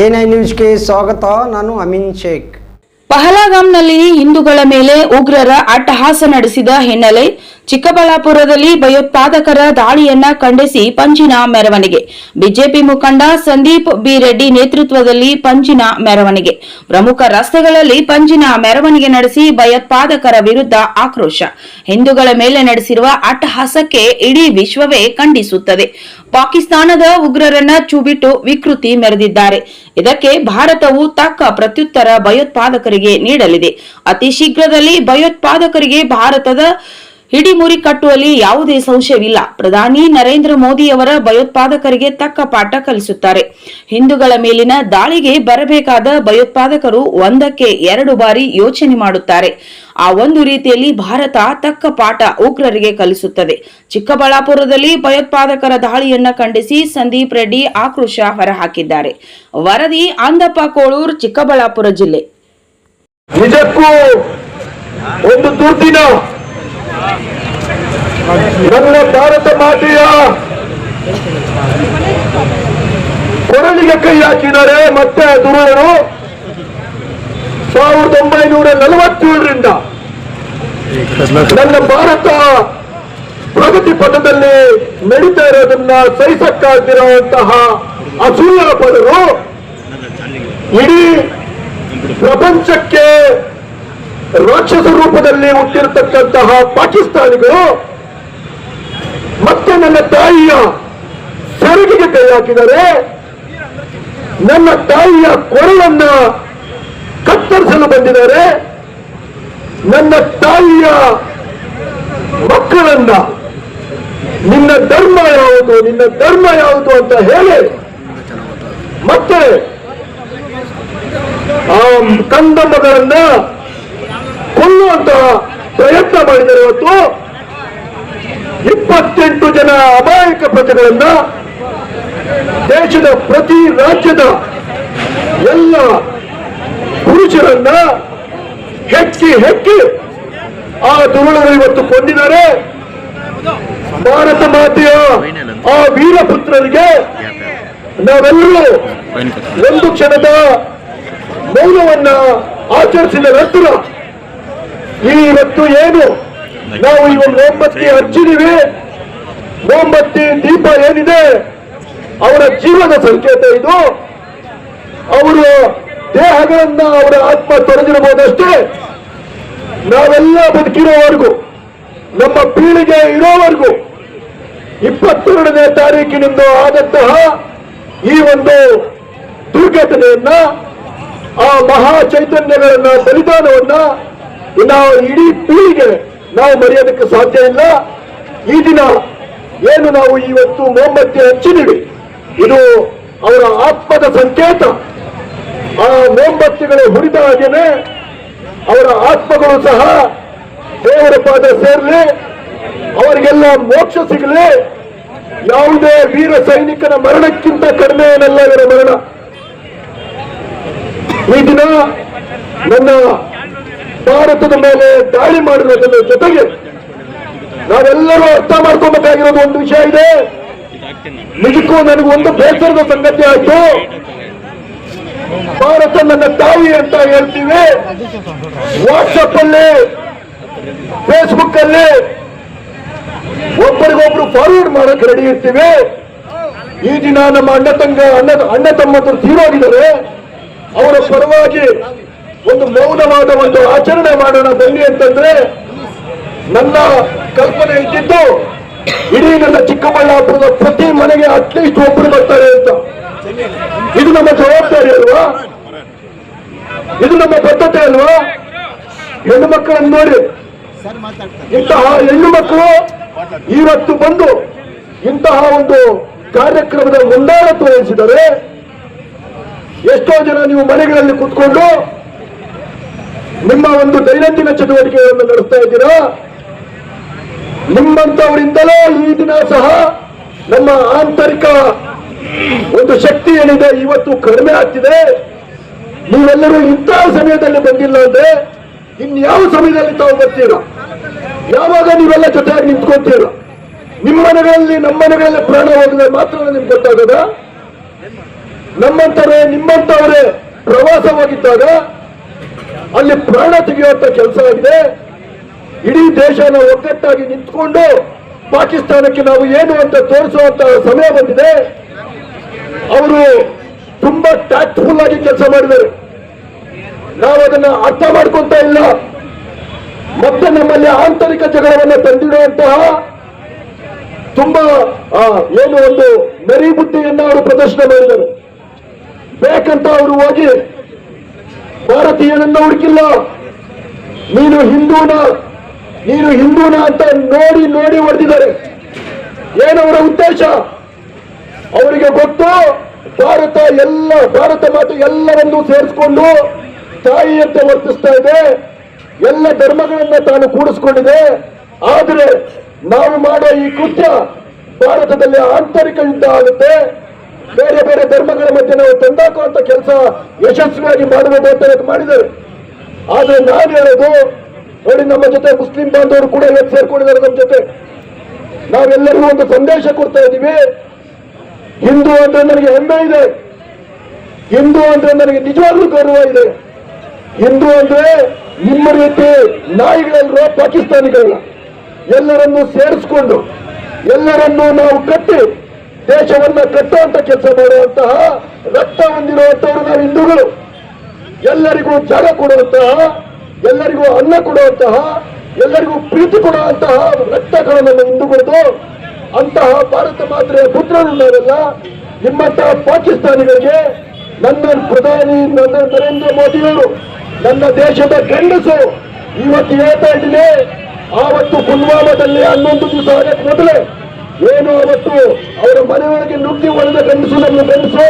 N I ನ್ಯೂಸ್ಗೆ ಸ್ವಾಗತ, ನಾನು ಅಮಿನ್ ಶೇಖ್. ಪಹಲಗಾಮ್ನಲ್ಲಿ ಹಿಂದೂಗಳ ಮೇಲೆ ಉಗ್ರರ ಅಟ್ಟಹಾಸ ನಡೆಸಿದ ಹಿನ್ನೆಲೆ ಚಿಕ್ಕಬಳ್ಳಾಪುರದಲ್ಲಿ ಭಯೋತ್ಪಾದಕರ ದಾಳಿಯನ್ನ ಖಂಡಿಸಿ ಪಂಜಿನ ಮೆರವಣಿಗೆ. ಬಿಜೆಪಿ ಮುಖಂಡ ಸಂದೀಪ್ ಬಿ ರೆಡ್ಡಿ ನೇತೃತ್ವದಲ್ಲಿ ಪಂಜಿನ ಮೆರವಣಿಗೆ. ಪ್ರಮುಖ ರಸ್ತೆಗಳಲ್ಲಿ ಪಂಜಿನ ಮೆರವಣಿಗೆ ನಡೆಸಿ ಭಯೋತ್ಪಾದಕರ ವಿರುದ್ಧ ಆಕ್ರೋಶ. ಹಿಂದೂಗಳ ಮೇಲೆ ನಡೆಸಿರುವ ಅಟ್ಟಹಾಸಕ್ಕೆ ಇಡೀ ವಿಶ್ವವೇ ಖಂಡಿಸುತ್ತದೆ. ಪಾಕಿಸ್ತಾನದ ಉಗ್ರರನ್ನ ಚೂಬಿಟ್ಟು ವಿಕೃತಿ ಮೆರೆದಿದ್ದಾರೆ. ಇದಕ್ಕೆ ಭಾರತವು ತಕ್ಕ ಪ್ರತ್ಯುತ್ತರ ಭಯೋತ್ಪಾದಕರಿಗೆ ನೀಡಲಿದೆ. ಅತಿ ಶೀಘ್ರದಲ್ಲಿ ಭಯೋತ್ಪಾದಕರಿಗೆ ಭಾರತದ ಹಿಡಿಮುರಿ ಕಟ್ಟುವಲ್ಲಿ ಯಾವುದೇ ಸಂಶಯವಿಲ್ಲ. ಪ್ರಧಾನಿ ನರೇಂದ್ರ ಮೋದಿ ಅವರ ಭಯೋತ್ಪಾದಕರಿಗೆ ತಕ್ಕ ಪಾಠ ಕಲಿಸುತ್ತಾರೆ. ಹಿಂದೂಗಳ ಮೇಲಿನ ದಾಳಿಗೆ ಬರಬೇಕಾದ ಭಯೋತ್ಪಾದಕರು ಒಂದಕ್ಕೆ ಎರಡು ಬಾರಿ ಯೋಚನೆ ಮಾಡುತ್ತಾರೆ. ಆ ಒಂದು ರೀತಿಯಲ್ಲಿ ಭಾರತ ತಕ್ಕ ಪಾಠ ಉಗ್ರರಿಗೆ ಕಲಿಸುತ್ತದೆ. ಚಿಕ್ಕಬಳ್ಳಾಪುರದಲ್ಲಿ ಭಯೋತ್ಪಾದಕರ ದಾಳಿಯನ್ನ ಖಂಡಿಸಿ ಸಂದೀಪ್ ರೆಡ್ಡಿ ಆಕ್ರೋಶ ಹೊರಹಾಕಿದ್ದಾರೆ. ವರದಿ ಅಂದಪ್ಪ ಕೋಳೂರ್, ಚಿಕ್ಕಬಳ್ಳಾಪುರ ಜಿಲ್ಲೆ. ನಿಜಕ್ಕೂ ಒಂದು ದುರ್ದಿನ ನನ್ನ ಭಾರತ ಮಾತೆಯ ಕೊರಳಿಗೆ ಕೈ ಹಾಕಿದರೆ ಮತ್ತೆ ದುರುಳರು ಸಾವಿರದ ಒಂಬೈನೂರ ನಲವತ್ತೇಳರಿಂದ ನನ್ನ ಭಾರತ ಪ್ರಗತಿ ಪಥದಲ್ಲಿ ನಡೀತಾ ಇರೋದನ್ನ ಸಹಿಸಕ್ಕಾಗಿರುವಂತಹ ಅಸೂಯ ಪದರು ಇಡೀ ಪ್ರಪಂಚಕ್ಕೆ ರಾಕ್ಷಸ ರೂಪದಲ್ಲಿ ಹುಟ್ಟಿರತಕ್ಕಂತಹ ಪಾಕಿಸ್ತಾನಿಗಳು ಮತ್ತೆ ನನ್ನ ತಾಯಿಯ ಸೆರಗಿಗೆ ಕೈ ಹಾಕಿದರೆ ನನ್ನ ತಾಯಿಯ ಕೊರಳನ್ನ ಕತ್ತರಿಸಲು ಬಂದಿದ್ದಾರೆ. ನನ್ನ ತಾಯಿಯ ಮಕ್ಕಳನ್ನ ನಿನ್ನ ಧರ್ಮ ಯಾವುದು, ನಿನ್ನ ಧರ್ಮ ಯಾವುದು ಅಂತ ಹೇಳಿ ಮತ್ತೆ ಆ ಕಂದ ಮಗಳನ್ನ ಕೊಲ್ಲುವಂತ ಪ್ರಯತ್ನ ಮಾಡಿದರೆ ಇವತ್ತು ಇಪ್ಪತ್ತೆಂಟು ಜನ ಅಮಾಯಕ ಪ್ರಜೆಗಳನ್ನ ದೇಶದ ಪ್ರತಿ ರಾಜ್ಯದ ಎಲ್ಲ ಪುರುಷರನ್ನ ಹೆಕ್ಕಿ ಹೆಕ್ಕಿ ಆ ದುರುಳರು ಇವತ್ತು ಕೊಂದಿದ್ದಾರೆ. ಭಾರತ ಮಾತೆಯ ಆ ವೀರಪುತ್ರರಿಗೆ ನಾವೆಲ್ಲರೂ ಒಂದು ಕ್ಷಣದ ಮೌನವನ್ನ ಆಚರಿಸಿದ ನಂತರ ಇವತ್ತು ಏನು? ನಾವು ಈ ಒಂದು ಮೊಂಬತ್ತಿ ಹಚ್ಚಿದೀವಿ ಮೊಂಬತ್ತಿ ದೀಪ ಏನಿದೆ? ಅವರ ಜೀವನ ಸಂಕೇತ ಇದು. ಅವರು ದೇಹಗಳನ್ನ ಅವರ ಆತ್ಮ ತೊರೆದಿರಬಹುದಷ್ಟೇ? ನಾವೆಲ್ಲ ಬದುಕಿರೋವರೆಗೂ, ನಮ್ಮ ಪೀಳಿಗೆ ಇರೋವರೆಗೂ, ಇಪ್ಪತ್ತೆರಡನೇ ತಾರೀಕಿನಿಂದ ಆದಂತಹ ಈ ಒಂದು ದುರ್ಘಟನೆಯನ್ನ, ಆ ಮಹಾ ಚೈತನ್ಯಗಳನ್ನ ಬಲಿದಾನವನ್ನ ನಾವು ಇಡೀ ಪೀಳಿಗೆ ನಾವು ಮರೆಯೋದಕ್ಕೆ ಸಾಧ್ಯ ಇಲ್ಲ. ಈ ದಿನ ಏನು ನಾವು ಇವತ್ತು ಮೊಂಬತ್ತಿ ಹಚ್ಚಿದೀವಿ ಇದು ಅವರ ಆತ್ಮದ ಸಂಕೇತ. ಆ ಮೊಂಬತ್ತಿಗಳು ಹುರಿದ ಹಾಗೇನೆ ಅವರ ಆತ್ಮಗಳು ಸಹ ದೇವರ ಪಾದ ಸೇರಲಿ, ಅವರಿಗೆಲ್ಲ ಮೋಕ್ಷ ಸಿಗಲಿ. ಯಾವುದೇ ವೀರ ಸೈನಿಕನ ಮರಣಕ್ಕಿಂತ ಕಡಿಮೆ ಏನಲ್ಲ ಇವರ ಮರಣ. ಈ ದಿನ ನನ್ನ ಭಾರತದ ಮೇಲೆ ದಾಳಿ ಮಾಡಿರೋದ್ರ ಜೊತೆಗೆ ನಾವೆಲ್ಲರೂ ಅರ್ಥ ಮಾಡ್ಕೋಬೇಕಾಗಿರೋದು ಒಂದು ವಿಷಯ ಇದೆ. ನಿಜಕ್ಕೂ ಒಂದು ಬೇಸರದ ಸಂಗತಿ ಆಯ್ತು. ಭಾರತ ನನ್ನ ತಾಯಿ ಅಂತ ಹೇಳ್ತೀವಿ. ವಾಟ್ಸಪ್ ಅಲ್ಲಿ ಫೇಸ್ಬುಕ್ ಅಲ್ಲಿ ಒಬ್ಬರಿಗೊಬ್ರು ಫಾರ್ವರ್ಡ್ ಮಾಡಕ್ ರೆಡಿ ಇರ್ತೀವಿ. ಈ ದಿನ ನಮ್ಮ ಅಣ್ಣ ತಂಗ, ಅಣ್ಣ ಅಣ್ಣ ತಮ್ಮ ತೀರೋಗಿದ್ದಾರೆ ಅವರ ಪರವಾಗಿ ಒಂದು ಮೌನವಾದ ಒಂದು ಆಚರಣೆ ಮಾಡೋಣ ಬನ್ನಿ ಅಂತಂದ್ರೆ ನನ್ನ ಕಲ್ಪನೆ ಇದ್ದಿದ್ದು, ಇಡೀ ನನ್ನ ಚಿಕ್ಕಬಳ್ಳಾಪುರದ ಪ್ರತಿ ಮನೆಗೆ ಅಟ್ಲೀಸ್ಟ್ ಒಬ್ಬರು ಬರ್ತಾರೆ ಅಂತ. ಇದು ನಮ್ಮ ಜವಾಬ್ದಾರಿ ಅಲ್ವಾ? ಇದು ನಮ್ಮ ಬದ್ಧತೆ ಅಲ್ವಾ? ಹೆಣ್ಣು ಮಕ್ಕಳನ್ನು ನೋಡಿ. ಇಂತಹ ಹೆಣ್ಣು ಮಕ್ಕಳು ಇವತ್ತು ಬಂದು ಇಂತಹ ಒಂದು ಕಾರ್ಯಕ್ರಮದ ಮುಂದಾಳತ್ವ ತೋರಿಸಿದರೆ, ಎಷ್ಟೋ ಜನ ನೀವು ಮನೆಗಳಲ್ಲಿ ಕೂತ್ಕೊಂಡು ನಿಮ್ಮ ಒಂದು ದೈನಂದಿನ ಚಟುವಟಿಕೆಗಳನ್ನು ನಡೆಸ್ತಾ ಇದ್ದೀರಾ? ನಿಮ್ಮಂತವರಿಂದಲೇ ಈ ದಿನ ಸಹ ನಮ್ಮ ಆಂತರಿಕ ಒಂದು ಶಕ್ತಿ ಏನಿದೆ ಇವತ್ತು ಕಡಿಮೆ ಆಗ್ತಿದೆ. ನೀವೆಲ್ಲರೂ ಇಂತಹ ಸಮಯದಲ್ಲಿ ಬಂದಿಲ್ಲ ಅಂದ್ರೆ ಇನ್ಯಾವ ಸಮಯದಲ್ಲಿ ತಾವು ಬರ್ತೀರಾ? ಯಾವಾಗ ನೀವೆಲ್ಲ ಜೊತೆಯಾಗಿ ನಿಂತ್ಕೊತೀರ ನಿಮ್ಮ ಮನೆಗಳಲ್ಲಿ, ನಮ್ಮ ಮನೆಗಳಲ್ಲಿ ಪ್ರಾಣ ಹೋಗಿದೆ ಮಾತ್ರ ನಿಮ್ಗೆ ಗೊತ್ತಾಗದ? ನಮ್ಮಂತವರೇ, ನಿಮ್ಮಂತವರೇ ಪ್ರವಾಸ ಹೋಗಿದ್ದಾಗ ಅಲ್ಲಿ ಪ್ರಾಣ ತೆಗೆಯುವಂತ ಕೆಲಸ ಆಗಿದೆ ಇಡೀ ದೇಶನ ಒಗ್ಗಟ್ಟಾಗಿ ನಿಂತ್ಕೊಂಡು ಪಾಕಿಸ್ತಾನಕ್ಕೆ ನಾವು ಏನು ಅಂತ ತೋರಿಸುವಂತ ಸಮಯ ಬಂದಿದೆ. ಅವರು ತುಂಬಾ ಟ್ಯಾಕ್ಟ್ಫುಲ್ ಆಗಿ ಕೆಲಸ ಮಾಡಿದರು ನಾವು ಅದನ್ನ ಅರ್ಥ ಮಾಡ್ಕೊಂತ ಇಲ್ಲ. ಮತ್ತೆ ನಮ್ಮಲ್ಲಿ ಆಂತರಿಕ ಜಗಳವನ್ನ ತಂದಿಡುವಂತಹ ತುಂಬಾ ಏನು ಒಂದು ನರಿ ಬುದ್ಧಿಯನ್ನ ಅವರು ಪ್ರದರ್ಶನ ಮಾಡಿದರು ಬೇಕಂತ ಅವರು ಹೋಗಿ ಭಾರತೀಯನನ್ನ ಹುಡುಕಿಲ್ಲ. ನೀನು ಹಿಂದೂನ ನೀನು ಹಿಂದೂನ ಅಂತ ನೋಡಿ ನೋಡಿ ಹೊಡೆದಿದ್ದಾರೆ. ಏನವರ ಉದ್ದೇಶ? ಅವರಿಗೆ ಗೊತ್ತು, ಭಾರತ ಎಲ್ಲ, ಭಾರತ ಮಾತು ಎಲ್ಲರನ್ನೂ ಸೇರಿಸಿಕೊಂಡು ತಾಯಿಯಂತೆ ವರ್ತಿಸ್ತಾ ಇದೆ. ಎಲ್ಲ ಧರ್ಮಗಳನ್ನ ತಾನು ಕೂಡಿಸ್ಕೊಂಡಿದೆ. ಆದರೆ ನಾವು ಮಾಡೋ ಈ ಕೃತ್ಯ ಭಾರತದಲ್ಲಿ ಆಂತರಿಕ ಯುದ್ಧ ಆಗುತ್ತೆ. ಬೇರೆ ಬೇರೆ ಧರ್ಮಗಳ ಮಧ್ಯೆ ನಾವು ತಂದಾಕುವಂತ ಕೆಲಸ ಯಶಸ್ವಿಯಾಗಿ ಮಾಡಬಹುದು ಅಂತ ಮಾಡಿದ್ದಾರೆ. ಆದ್ರೆ ನಾನು ಹೇಳೋದು, ನೋಡಿ ನಮ್ಮ ಜೊತೆ ಮುಸ್ಲಿಂ ಬಾಂಧವರು ಕೂಡ ಇವತ್ತು ಸೇರ್ಕೊಂಡಿದ್ದಾರೆ ನಮ್ಮ ಜೊತೆ. ನಾವೆಲ್ಲರಿಗೂ ಒಂದು ಸಂದೇಶ ಕೊಡ್ತಾ ಇದ್ದೀವಿ. ಹಿಂದೂ ಅಂದ್ರೆ ನನಗೆ ಹೆಮ್ಮೆ ಇದೆ. ಹಿಂದೂ ಅಂದ್ರೆ ನನಗೆ ನಿಜವಾಗ್ಲೂ ಗೌರವ ಇದೆ. ಹಿಂದೂ ಅಂದ್ರೆ ನಿಮ್ಮ ರೀತಿ ನಾಯಿಗಳಲ್ಲ ಪಾಕಿಸ್ತಾನಿಗಳಲ್ಲ. ಎಲ್ಲರನ್ನೂ ಸೇರಿಸ್ಕೊಂಡು, ಎಲ್ಲರನ್ನೂ ನಾವು ಕಟ್ಟಿ ದೇಶವನ್ನ ಕಟ್ಟುವಂತ ಕೆಲಸ ಮಾಡುವಂತಹ ರಕ್ತ ಹೊಂದಿರುವಂತವರು ನಾವು ಹಿಂದೂಗಳು, ಎಲ್ಲರಿಗೂ ಜಾಗ ಕೊಡುವಂತಹ, ಎಲ್ಲರಿಗೂ ಅನ್ನ ಕೊಡುವಂತಹ, ಎಲ್ಲರಿಗೂ ಪ್ರೀತಿ ಕೊಡುವಂತಹ ರಕ್ತಗಳು ನಮ್ಮ ಹಿಂದೂಗಳದು ಅಂತಹ ಭಾರತ ಮಾತೆಯ ಪುತ್ರರು ನಾವೆಲ್ಲ ನಿಮ್ಮಂತಹ ಪಾಕಿಸ್ತಾನಿಗಳಿಗೆ ನನ್ನ ಪ್ರಧಾನಿ ನನ್ನ ನರೇಂದ್ರ ಮೋದಿಯವರು, ನನ್ನ ದೇಶದ ಗಂಡಸು, ಇವತ್ತು ಹೇಳ್ತಾ ಇದ್ದೀನಿ, ಆವತ್ತು ಪುಲ್ವಾಮಾದಲ್ಲಿ ಹನ್ನೊಂದು ದಿವಸ ಆಗಕ್ಕೆ ಮೊದಲೇ ಏನು ಅವತ್ತು ಅವರ ಮನೆಯೊಳಗೆ ನುಗ್ಗಿ ಹೊಡೆದ ಗಂಡಸು ನಮ್ಮ ಗಂಡಸು,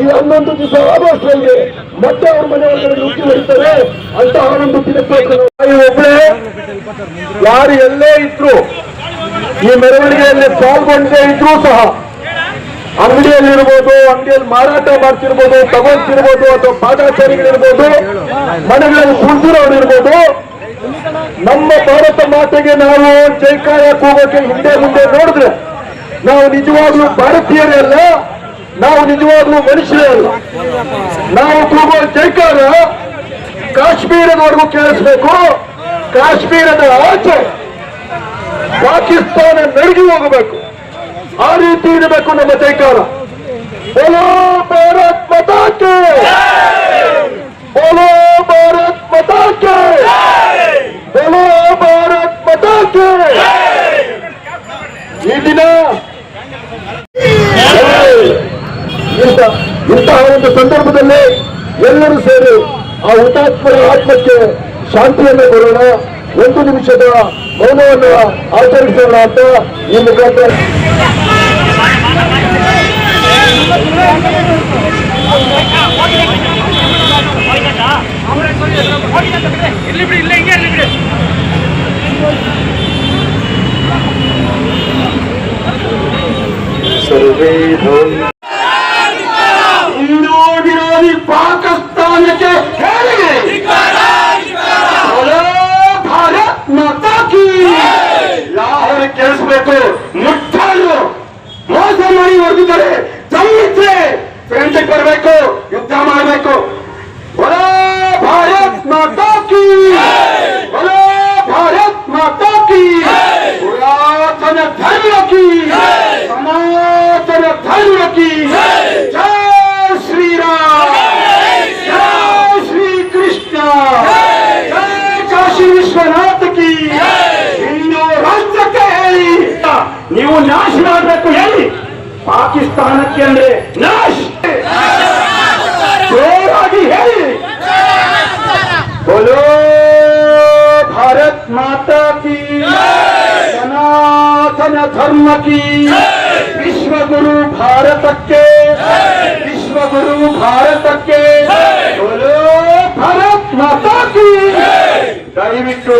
ಈ ಹನ್ನೊಂದು ದಿವಸ ಆಗೋಷ್ಟರಲ್ಲಿ ಮತ್ತೆ ಅವ್ರ ಮನೆಯೊಳಗಡೆ ನುಗ್ಗಿ ಹೊಡಿತಾರೆ ಅಂತ ಒಂದು ತಿರುಗಿ ಒಬ್ಬರೇ ಯಾರು ಎಲ್ಲೇ ಇದ್ರು, ಈ ಮೆರವಣಿಗೆಯಲ್ಲಿ ಪಾಲ್ಗೊಂಡೇ ಇದ್ರೂ ಸಹ, ಅಂಗಡಿಯಲ್ಲಿರ್ಬೋದು, ಅಂಗಡಿಯಲ್ಲಿ ಮಾರಾಟ ಮಾಡ್ತಿರ್ಬೋದು, ತಗೊಳ್ತಿರ್ಬೋದು ಅಥವಾ ಪಾದಾಚಾರಿಗಳಿರ್ಬೋದು, ಮನೆಗಳಲ್ಲಿ ಕುಳಿತಿರೋರು ಇರ್ಬೋದು ನಮ್ಮ ಭಾರತ ಮಾತೆಗೆ ನಾವು ಜೈಕಾರ ಕೂಗೋಕೆ ಹಿಂದೆ ಮುಂದೆ ನೋಡಿದ್ರೆ ನಾವು ನಿಜವಾಗ್ಲೂ ಭಾರತೀಯರೇ ಅಲ್ಲ, ನಾವು ನಿಜವಾಗ್ಲೂ ಮನುಷ್ಯರೇ ಅಲ್ಲ. ನಾವು ಕೂಗೋ ಜೈಕಾರ ಕಾಶ್ಮೀರದವರೆಗೂ ಕೇಳಿಸ್ಬೇಕು. ಕಾಶ್ಮೀರದ ಆಚೆ ಪಾಕಿಸ್ತಾನ ನಡುಗಿ ಹೋಗಬೇಕು. ಆ ರೀತಿ ಇರಬೇಕು ನಮ್ಮ ಜೈಕಾರ ಭಾರತ್ ಮತಾಕೆ ಬೋಲೋ ಭಾರತ್ ಮತಾಕೆ ಬೋಲೋ ಭಾರತ್ ಮತಾಕೆ ಈ ದಿನ ಇಂಥ ಇಂತಹ ಒಂದು ಸಂದರ್ಭದಲ್ಲಿ ಎಲ್ಲರೂ ಸೇರಿ ಆ ಹುತಾತ್ಮರ ಆತ್ಮಕ್ಕೆ ಶಾಂತಿಯನ್ನು ಕೊಡೋಣ. ಒಂದು ನಿಮಿಷದ ಮೌನವನ್ನು ಆಚರಿಸೋಣ ಅಂತ ಈ ಮುಖಾಂತರ. ಇಲ್ಲಿ ವಿರೋಧಿದರೆ ಜಯಿಸಿ ಕ್ರಾಂತಿ ಬರಬೇಕು ಯುದ್ಧ ಮಾಡಬೇಕು ಬಲೋ ಭಾರತ್ ಮಾತಾ ಕಿ ಬಲೋ ಭಾರತ್ ಮಾತಾ ಕಿ ಪುರಾತನ ಧರ್ಮ ಕಿ ಸನಾತನ ಧರ್ಮ ಕಿ ಜಯ ಶ್ರೀರಾಮ ಜಯ ಶ್ರೀ ಕೃಷ್ಣ ಜಯ ಕಾಶಿ ವಿಶ್ವನಾಥ ಕಿ ಹಿಂದೂ ರಾಷ್ಟ್ರಕ್ಕೆ ಹೇಳಿ ನೀವು ನಾಶವಾಗಬೇಕು ಎಲ್ಲ ಪಾಕಿಸ್ತಾನಕ್ಕೆ ನಾಶ್ ಜೋರಾಗಿ ಹೇಳಿ ಬೋಲೋ ಭಾರತ್ ಮಾತಾ ಕಿ ಸನಾತನ ಧರ್ಮ ಕಿ ವಿಶ್ವಗುರು ಭಾರತಕ್ಕೆ ವಿಶ್ವಗುರು ಭಾರತಕ್ಕೆ ಬೋಲೋ ಭಾರತ್ ಮಾತಾ ಕಿ ದಯವಿಟ್ಟು